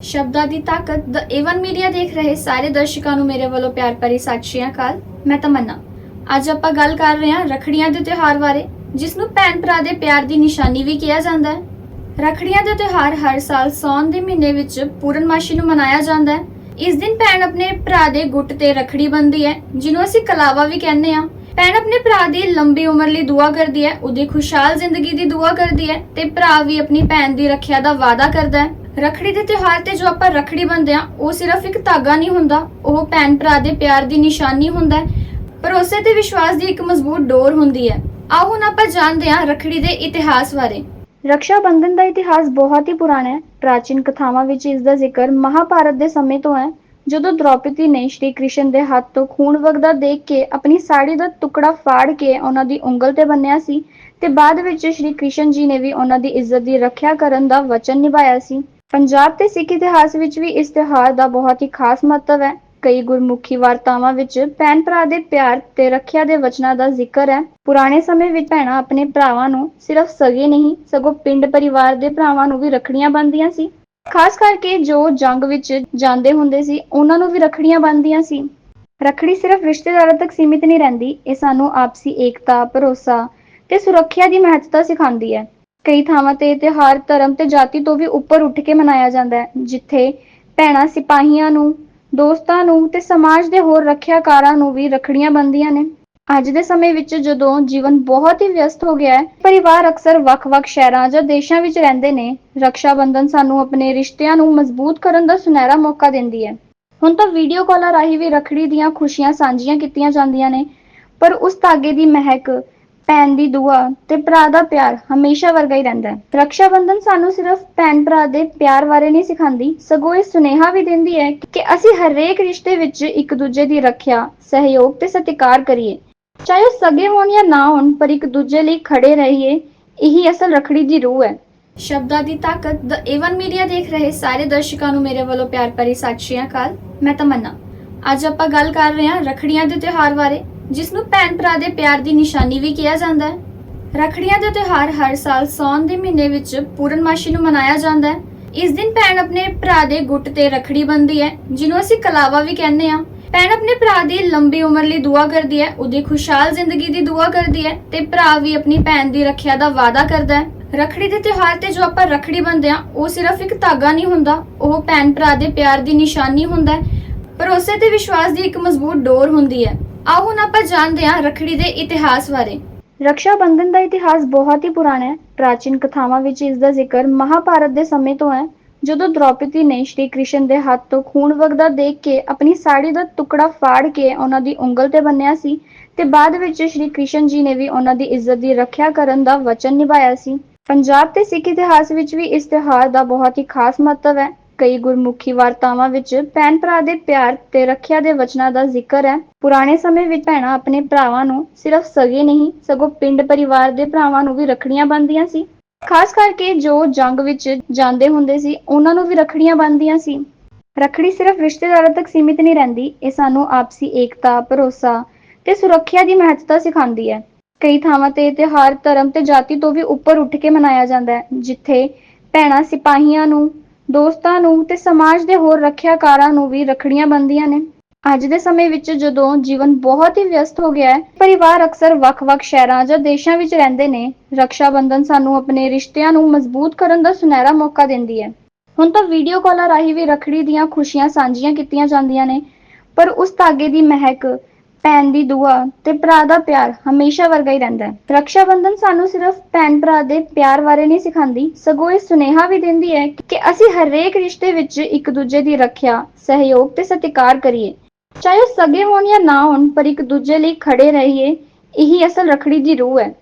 ਸ਼ਬਦਾਂ ਦੀ ਤਾਕਤ ਦ Avon media ਦੇਖ ਰਹੇ ਸਾਰੇ ਦਰਸ਼ਕਾਂ ਨੂੰ ਮੇਰੇ ਵੱਲੋਂ ਪਿਆਰ ਭਰੀ ਸਤਿ ਸ਼੍ਰੀ ਅਕਾਲ। ਮੈਂ ਤਮੰਨਾ। ਅੱਜ ਆਪਾਂ ਗੱਲ ਕਰ ਰਹੇ ਹਾਂ ਰਖੜੀਆਂ ਦੇ ਤਿਉਹਾਰ ਬਾਰੇ, ਜਿਸ ਨੂੰ ਭੈਣ ਭਰਾ ਦੇ ਪਿਆਰ ਦੀ ਨਿਸ਼ਾਨੀ ਵੀ ਕਿਹਾ ਜਾਂਦਾ ਹੈ। ਰਖੜੀਆਂ ਦਾ ਤਿਉਹਾਰ ਹਰ ਸਾਲ ਸੌਣ ਦੇ ਮਹੀਨੇ ਵਿੱਚ ਪੂਰਨਮਾਸ਼ੀ ਨੂੰ ਮਨਾਇਆ ਜਾਂਦਾ ਹੈ। ਇਸ ਦਿਨ ਭੈਣ ਆਪਣੇ ਭਰਾ ਦੇ ਗੁੱਟ ਤੇ ਰਖੜੀ ਬੰਨ੍ਹਦੀ ਹੈ, ਜਿਹਨੂੰ ਅਸੀਂ ਕਲਾਵਾ ਵੀ ਕਹਿੰਦੇ ਹਾਂ। ਭੈਣ ਆਪਣੇ ਭਰਾ ਦੀ ਲੰਬੀ ਉਮਰ ਲਈ ਦੁਆ ਕਰਦੀ ਹੈ, ਉਹਦੀ ਖੁਸ਼ਹਾਲ ਜ਼ਿੰਦਗੀ ਦੀ ਦੁਆ ਕਰਦੀ ਹੈ ਤੇ ਭਰਾ ਵੀ ਆਪਣੀ ਭੈਣ ਦੀ ਰੱਖਿਆ ਦਾ ਵਾਅਦਾ ਕਰਦਾ ਹੈ। ਰਖੜੀ ਦੇ ਤਿਉਹਾਰ ਤੇ ਜੋ ਆਪਾਂ ਰਖੜੀ ਬੰਦੇ ਹਾਂ, ਉਹ ਸਿਰਫ ਇੱਕ ਧਾਗਾ ਨਹੀਂ ਹੁੰਦਾ, ਉਹ ਭੈਣ ਭਰਾ ਦੇ ਪਿਆਰ ਦੀ ਨਿਸ਼ਾਨੀ ਹੁੰਦਾ ਹੈ। ਭਰੋਸੇ ਤੇ ਵਿਸ਼ਵਾਸ ਦੀ ਇੱਕ ਮਜ਼ਬੂਤ ਡੋਰ ਹੁੰਦੀ ਹੈ। ਆਓ ਹੁਣ ਆਪਾਂ ਜਾਣਦੇ ਹਾਂ ਰਖੜੀ ਦੇ ਇਤਿਹਾਸ ਬਾਰੇ। ਰਕਸ਼ਾ ਬੰਧਨ ਦਾ ਇਤਿਹਾਸ ਬਹੁਤ ਹੀ ਪੁਰਾਣਾ ਹੈ। ਪ੍ਰਾਚੀਨ ਕਥਾਵਾਂ ਵਿੱਚ ਇਸ ਦਾ ਜ਼ਿਕਰ ਮਹਾਭਾਰਤ ਦੇ ਸਮੇਂ ਤੋਂ ਹੈ, ਜਦੋਂ ਦ੍ਰੋਪਦੀ ਨੇ ਸ਼੍ਰੀ ਕ੍ਰਿਸ਼ਨ ਦੇ ਹੱਥ ਤੋਂ ਖੂਨ ਵਗਦਾ ਦੇਖ ਕੇ ਆਪਣੀ ਸਾੜੀ ਦਾ ਟੁਕੜਾ ਫਾੜ ਕੇ ਉਹਨਾਂ ਦੀ ਉਂਗਲ ਤੇ ਬੰਨਿਆ ਸੀ ਤੇ ਬਾਅਦ ਵਿੱਚ ਸ਼੍ਰੀ ਕ੍ਰਿਸ਼ਨ ਜੀ ਨੇ ਵੀ ਉਹਨਾਂ ਦੀ ਇੱਜ਼ਤ ਦੀ ਰੱਖਿਆ ਕਰਨ ਦਾ ਵਚਨ ਨਿਭਾਇਆ ਸੀ। ਪੰਜਾਬ ਤੇ ਸਿੱਖ ਇਤਿਹਾਸ ਵਿੱਚ ਵੀ ਇਸ ਤਿਉਹਾਰ ਦਾ ਬਹੁਤ ਹੀ ਖਾਸ ਮਹੱਤਵ ਹੈ। ਕਈ ਗੁਰਮੁਖੀ ਵਾਰਤਾਵਾਂ ਵਿੱਚ ਭੈਣ ਭਰਾ ਦੇ ਪਿਆਰ ਤੇ ਰੱਖਿਆ ਦੇ ਵਚਨਾਂ ਦਾ ਜ਼ਿਕਰ ਹੈ। ਪੁਰਾਣੇ ਸਮੇਂ ਵਿੱਚ ਭੈਣਾਂ ਆਪਣੇ ਭਰਾਵਾਂ ਨੂੰ ਸਿਰਫ ਸਗੇ ਨਹੀਂ, ਸਗੋਂ ਪਿੰਡ ਪਰਿਵਾਰ ਦੇ ਭਰਾਵਾਂ ਨੂੰ ਵੀ ਰੱਖੜੀਆਂ ਬੰਨ੍ਹਦੀਆਂ ਸੀ। ਖਾਸ ਕਰਕੇ ਜੋ ਜੰਗ ਵਿੱਚ ਜਾਂਦੇ ਹੁੰਦੇ ਸੀ, ਉਹਨਾਂ ਨੂੰ ਵੀ ਰੱਖੜੀਆਂ ਬੰਨ੍ਹਦੀਆਂ ਸੀ। ਰੱਖੜੀ ਸਿਰਫ ਰਿਸ਼ਤੇਦਾਰਾਂ ਤੱਕ ਸੀਮਿਤ ਨਹੀਂ ਰਹਿੰਦੀ, ਇਹ ਸਾਨੂੰ ਆਪਸੀ ਏਕਤਾ, ਭਰੋਸਾ ਤੇ ਸੁਰੱਖਿਆ ਦੀ ਮਹੱਤਤਾ ਸਿਖਾਉਂਦੀ ਹੈ। ਕਈ ਥਾਵਾਂ ਤੇ ਤਿਉਹਾਰ, ਧਰਮ ਤੇ ਜਾਤੀ ਤੋਂ ਵੀ ਉੱਪਰ ਉੱਠ ਕੇ ਮਨਾਇਆ ਜਾਂਦਾ ਹੈ, ਜਿੱਥੇ ਭੈਣਾਂ ਸਿਪਾਹੀਆਂ ਨੂੰ, ਦੋਸਤਾਂ ਨੂੰ ਤੇ ਸਮਾਜ ਦੇ ਹੋਰ ਰੱਖਿਆਕਾਰਾਂ ਨੂੰ ਵੀ ਰੱਖੜੀਆਂ ਬੰਨ੍ਹਦੀਆਂ ਨੇ। ਅੱਜ ਦੇ ਸਮੇਂ ਵਿੱਚ ਜਦੋਂ ਜੀਵਨ ਬਹੁਤ ਹੀ ਵਿਅਸਤ ਹੋ ਗਿਆ ਹੈ, ਪਰਿਵਾਰ ਅਕਸਰ ਵੱਖ-ਵੱਖ ਸ਼ਹਿਰਾਂ ਜਾਂ ਦੇਸ਼ਾਂ ਵਿੱਚ ਰਹਿੰਦੇ ਨੇ ਰੱਖਿਆ ਬੰਧਨ ਸਾਨੂੰ ਆਪਣੇ ਰਿਸ਼ਤਿਆਂ ਨੂੰ ਮਜ਼ਬੂਤ ਕਰਨ ਦਾ ਸੁਨਹਿਰਾ ਮੌਕਾ ਦਿੰਦੀ ਹੈ। ਹੁਣ ਤਾਂ ਵੀਡੀਓ ਕਾਲਾਂ ਰਾਹੀਂ ਵੀ ਰੱਖੜੀ ਦੀਆਂ ਖੁਸ਼ੀਆਂ ਸਾਂਝੀਆਂ ਕੀਤੀਆਂ ਜਾਂਦੀਆਂ ਨੇ, ਪਰ ਉਸ ਧਾਗੇ ਦੀ ਮਹਿਕ ਭੈਣ ਦੀ ਦੁਆ ਤੇ ਭਰਾ ਦਾ ਪਿਆਰ ਹਮੇਸ਼ਾ ਵਰਗਾ ਹੀ ਰਹਿੰਦਾ ਹੈ। ਰੱਖਿਆ ਬੰਧਨ ਸਾਨੂੰ ਸਿਰਫ ਭੈਣ ਭਰਾ ਦੇ ਪਿਆਰ ਬਾਰੇ ਨਹੀਂ ਸਿਖਾਉਂਦੀ, ਸਗੋਂ ਇਹ ਸੁਨੇਹਾ ਵੀ ਦਿੰਦੀ ਹੈ ਕਿ ਅਸੀਂ ਹਰੇਕ ਰਿਸ਼ਤੇ ਵਿੱਚ ਇੱਕ ਦੂਜੇ ਦੀ ਰੱਖਿਆ, ਸਹਿਯੋਗ ਤੇ ਸਤਿਕਾਰ ਕਰੀਏ। ਚਾਹੇ ਉਹ ਸਗੇ ਹੋਣ ਜਾਂ ਨਾ ਹੋਣ, ਪਰ ਇੱਕ ਦੂਜੇ ਲਈ ਖੜੇ ਰਹੀਏ, ਇਹੀ ਅਸਲ ਰੱਖੜੀ ਦੀ ਰੂਹ ਹੈ। ਸ਼ਬਦਾਂ ਦੀ ਤਾਕਤ ਦ ਏਵਨ ਮੀਡੀਆ ਦੇਖ ਰਹੇ ਸਾਰੇ ਦਰਸ਼ਕਾਂ ਨੂੰ ਮੇਰੇ ਵੱਲੋਂ ਪਿਆਰ ਭਰੀ ਸਤਿ ਸ਼੍ਰੀ ਅਕਾਲ। ਮੈਂ ਤਮੰਨਾ। ਅੱਜ ਆਪਾਂ ਗੱਲ ਕਰ ਰਹੇ ਹਾਂ ਰਖੜੀਆਂ ਦੇ ਤਿਉਹਾਰ ਬਾਰੇ। ਜਿਸ ਨੂੰ ਭੈਣ ਭਰਾ ਦੇ ਪਿਆਰ ਦੀ ਨਿਸ਼ਾਨੀ ਵੀ ਕਿਹਾ ਜਾਂਦਾ ਹੈ। ਰਖੜੀਆਂ ਦਾ ਤਿਉਹਾਰ ਹਰ ਸਾਲ ਸੌਣ ਦੇ ਮਹੀਨੇ ਵਿੱਚ ਪੂਰਨਮਾਸ਼ੀ ਨੂੰ ਮਨਾਇਆ ਜਾਂਦਾ ਹੈ। ਇਸ ਦਿਨ ਭੈਣ ਆਪਣੇ ਭਰਾ ਦੇ ਗੁੱਟ ਤੇ ਰਖੜੀ ਬੰਨ੍ਹਦੀ ਹੈ, ਜਿਹਨੂੰ ਅਸੀਂ ਕਲਾਵਾ ਵੀ ਕਹਿੰਦੇ ਹਾਂ। ਭੈਣ ਆਪਣੇ ਭਰਾ ਦੀ ਲੰਬੀ ਉਮਰ ਲਈ ਦੁਆ ਕਰਦੀ ਹੈ, ਉਹਦੀ ਖੁਸ਼ਹਾਲ ਜ਼ਿੰਦਗੀ ਦੀ ਦੁਆ ਕਰਦੀ ਹੈ ਤੇ ਭਰਾ ਵੀ ਆਪਣੀ ਭੈਣ ਦੀ ਰੱਖਿਆ ਦਾ ਵਾਅਦਾ ਕਰਦਾ ਹੈ। ਰਖੜੀ ਦੇ ਤਿਉਹਾਰ ਤੇ ਜੋ ਆਪਾਂ ਰਖੜੀ ਬੰਨ੍ਹਦੇ ਹਾਂ, ਉਹ ਸਿਰਫ ਇੱਕ ਧਾਗਾ ਨਹੀਂ ਹੁੰਦਾ, ਉਹ ਭੈਣ ਭਰਾ ਦੇ ਪਿਆਰ ਦੀ ਨਿਸ਼ਾਨੀ ਹੁੰਦਾ ਹੈ। ਭਰੋਸੇ ਤੇ ਵਿਸ਼ਵਾਸ ਦੀ ਇੱਕ ਮਜ਼ਬੂਤ ਡੋਰ ਹੁੰਦੀ ਹੈ। ਆਓ ਹੁਣ ਆਪਾਂ ਜਾਣਦੇ ਹਾਂ ਰਖੜੀ ਦੇ ਇਤਿਹਾਸ ਬਾਰੇ। ਰਕਸ਼ਾ ਬੰਧਨ ਦਾ ਇਤਿਹਾਸ ਬਹੁਤ ਹੀ ਪੁਰਾਣਾ ਹੈ। ਪ੍ਰਾਚੀਨ ਕਥਾਵਾਂ ਵਿੱਚ ਇਸ ਦਾ ਜ਼ਿਕਰ ਮਹਾਭਾਰਤ ਦੇ ਸਮੇਂ ਤੋਂ ਹੈ, ਜਦੋਂ ਦ੍ਰੌਪਦੀ ਨੇ ਸ਼੍ਰੀ ਕ੍ਰਿਸ਼ਨ ਦੇ ਹੱਥ ਤੋਂ ਖੂਨ ਵਗਦਾ ਦੇਖ ਕੇ ਆਪਣੀ ਸਾੜੀ ਦਾ ਟੁਕੜਾ ਫਾੜ ਕੇ ਉਹਨਾਂ ਦੀ ਉਂਗਲ ਤੇ ਬੰਨਿਆ ਸੀ ਤੇ ਬਾਅਦ ਵਿੱਚ ਸ਼੍ਰੀ ਕ੍ਰਿਸ਼ਨ ਜੀ ਨੇ ਵੀ ਉਹਨਾਂ ਦੀ ਇੱਜ਼ਤ ਦੀ ਰੱਖਿਆ ਕਰਨ ਦਾ ਵਚਨ ਨਿਭਾਇਆ ਸੀ। ਪੰਜਾਬ ਤੇ ਸਿੱਖ ਇਤਿਹਾਸ ਵਿੱਚ ਵੀ ਇਸ ਤਿਉਹਾਰ ਦਾ ਬਹੁਤ ਹੀ ਖਾਸ ਮਹੱਤਵ ਹੈ। ਕਈ ਗੁਰਮੁਖੀ ਵਾਰਤਾਵਾਂ ਵਿੱਚ ਭੈਣ ਭਰਾ ਦੇ ਪਿਆਰ ਤੇ ਰੱਖਿਆ ਦੇ ਵਚਨਾਂ ਦਾ ਜ਼ਿਕਰ ਹੈ। ਪੁਰਾਣੇ ਸਮੇਂ ਵਿੱਚ ਭੈਣਾਂ ਆਪਣੇ ਭਰਾਵਾਂ ਨੂੰ ਸਿਰਫ ਸਗੇ ਨਹੀਂ, ਸਗੋਂ ਪਿੰਡ ਪਰਿਵਾਰ ਦੇ ਭਰਾਵਾਂ ਨੂੰ ਵੀ ਰੱਖੜੀਆਂ ਬੰਨ੍ਹਦੀਆਂ ਸੀ। ਖਾਸ ਕਰਕੇ ਜੋ ਜੰਗ ਵਿੱਚ ਜਾਂਦੇ ਹੁੰਦੇ ਸੀ, ਉਹਨਾਂ ਨੂੰ ਵੀ ਰੱਖੜੀਆਂ ਬੰਨ੍ਹਦੀਆਂ ਸੀ। ਰੱਖੜੀ ਸਿਰਫ ਰਿਸ਼ਤੇਦਾਰਾਂ ਤੱਕ ਸੀਮਿਤ ਨਹੀਂ ਰਹਿੰਦੀ, ਇਹ ਸਾਨੂੰ ਆਪਸੀ ਏਕਤਾ, ਭਰੋਸਾ ਤੇ ਸੁਰੱਖਿਆ ਦੀ ਮਹੱਤਤਾ ਸਿਖਾਉਂਦੀ ਹੈ। ਕਈ ਥਾਵਾਂ ਤੇ ਤਿਉਹਾਰ, ਧਰਮ ਤੇ ਜਾਤੀ ਤੋਂ ਵੀ ਉੱਪਰ ਉੱਠ ਕੇ ਮਨਾਇਆ ਜਾਂਦਾ ਹੈ, ਜਿੱਥੇ ਭੈਣਾਂ ਸਿਪਾਹੀਆਂ ਨੂੰ ਦੋਸਤਾਂ ਨੂੰ ਤੇ ਸਮਾਜ ਦੇ ਹੋਰ ਰੱਖਿਆਕਾਰਾਂ ਨੂੰ ਵੀ ਰੱਖੜੀਆਂ ਬੰਨ੍ਹਦੀਆਂ ਨੇ। ਅੱਜ ਦੇ ਸਮੇਂ ਵਿੱਚ ਜਦੋਂ ਜੀਵਨ ਬਹੁਤ ਹੀ ਵਿਅਸਤ ਹੋ ਗਿਆ ਹੈ, ਪਰਿਵਾਰ ਅਕਸਰ ਵੱਖ-ਵੱਖ ਸ਼ਹਿਰਾਂ ਜਾਂ ਦੇਸ਼ਾਂ ਵਿੱਚ ਰਹਿੰਦੇ ਨੇ ਰੱਖਿਆ ਬੰਧਨ ਸਾਨੂੰ ਆਪਣੇ ਰਿਸ਼ਤਿਆਂ ਨੂੰ ਮਜ਼ਬੂਤ ਕਰਨ ਦਾ ਸੁਨਹਿਰਾ ਮੌਕਾ ਦਿੰਦੀ ਹੈ। ਹੁਣ ਤਾਂ ਵੀਡੀਓ ਕਾਲਾਂ ਰਾਹੀਂ ਵੀ ਰੱਖੜੀ ਦੀਆਂ ਖੁਸ਼ੀਆਂ ਸਾਂਝੀਆਂ ਕੀਤੀਆਂ ਜਾਂਦੀਆਂ ਨੇ, ਪਰ ਉਸ ਧਾਗੇ ਦੀ ਮਹਿਕ ਭੈਣ ਦੀ ਦੁਆ ਤੇ ਭਰਾ ਦਾ ਪਿਆਰ ਹਮੇਸ਼ਾ ਵਰਗਾ ਹੀ ਰਹਿੰਦਾ ਹੈ। ਰੱਖਿਆ ਬੰਧਨ ਸਾਨੂੰ ਸਿਰਫ ਭੈਣ ਭਰਾ ਦੇ ਪਿਆਰ ਬਾਰੇ ਨਹੀਂ ਸਿਖਾਉਂਦੀ, ਸਗੋਂ ਇਹ ਸੁਨੇਹਾ ਵੀ ਦਿੰਦੀ ਹੈ ਕਿ ਅਸੀਂ ਹਰੇਕ ਰਿਸ਼ਤੇ ਵਿੱਚ ਇੱਕ ਦੂਜੇ ਦੀ ਰੱਖਿਆ, ਸਹਿਯੋਗ ਤੇ ਸਤਿਕਾਰ ਕਰੀਏ। ਚਾਹੇ ਉਹ ਸਗੇ ਹੋਣ ਜਾਂ ਨਾ ਹੋਣ, ਪਰ ਇੱਕ ਦੂਜੇ ਲਈ ਖੜੇ ਰਹੀਏ, ਇਹੀ ਅਸਲ ਰੱਖੜੀ ਦੀ ਰੂਹ ਹੈ।